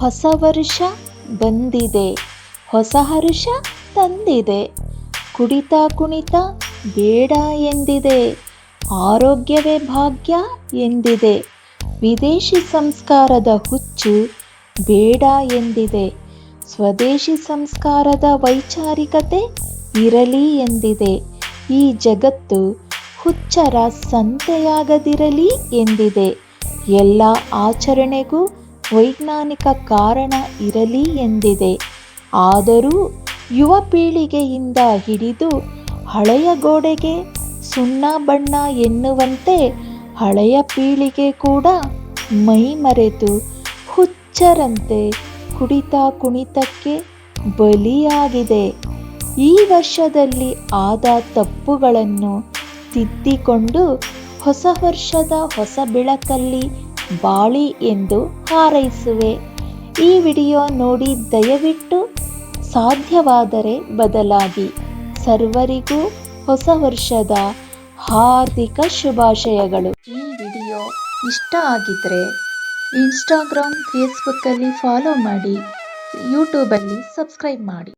ಹೊಸ ವರ್ಷ ಬಂದಿದೆ, ಹೊಸ ಹರುಷ ತಂದಿದೆ. ಕುಡಿತ ಕುಣಿತ ಬೇಡ ಎಂದಿದೆ, ಆರೋಗ್ಯವೇ ಭಾಗ್ಯ ಎಂದಿದೆ. ವಿದೇಶಿ ಸಂಸ್ಕಾರದ ಹುಚ್ಚು ಬೇಡ ಎಂದಿದೆ, ಸ್ವದೇಶಿ ಸಂಸ್ಕಾರದ ವೈಚಾರಿಕತೆ ಇರಲಿ ಎಂದಿದೆ. ಈ ಜಗತ್ತು ಹುಚ್ಚರ ಸಂತೆಯಾಗದಿರಲಿ ಎಂದಿದೆ. ಎಲ್ಲ ಆಚರಣೆಗೂ ವೈಜ್ಞಾನಿಕ ಕಾರಣ ಇರಲಿ ಎಂದಿದೆ. ಆದರೂ ಯುವ ಪೀಳಿಗೆಯಿಂದ ಹಿಡಿದು ಹಳೆಯ ಗೋಡೆಗೆ ಸುಣ್ಣ ಬಣ್ಣ ಎನ್ನುವಂತೆ ಹಳೆಯ ಪೀಳಿಗೆ ಕೂಡ ಮೈಮರೆತು ಹುಚ್ಚರಂತೆ ಕುಡಿತ ಕುಣಿತಕ್ಕೆ ಬಲಿಯಾಗಿದೆ. ಈ ವರ್ಷದಲ್ಲಿ ಆದ ತಪ್ಪುಗಳನ್ನು ತಿದ್ದಿಕೊಂಡು ಹೊಸ ವರ್ಷದ ಹೊಸ ಬೆಳಕಲ್ಲಿ ಬಾಳಿ ಎಂದು ಹಾರೈಸುವೆ. ಈ ವಿಡಿಯೋ ನೋಡಿ ದಯವಿಟ್ಟು ಸಾಧ್ಯವಾದರೆ ಬದಲಾಗಿ ಸರ್ವರಿಗೂ ಹೊಸ ವರ್ಷದ ಹಾರ್ದಿಕ ಶುಭಾಶಯಗಳು. ಈ ವಿಡಿಯೋ ಇಷ್ಟ ಆಗಿದ್ರೆ ಇನ್ಸ್ಟಾಗ್ರಾಮ್, ಫೇಸ್ಬುಕ್ಕಲ್ಲಿ ಫಾಲೋ ಮಾಡಿ, ಯೂಟ್ಯೂಬಲ್ಲಿ ಸಬ್ಸ್ಕ್ರೈಬ್ ಮಾಡಿ.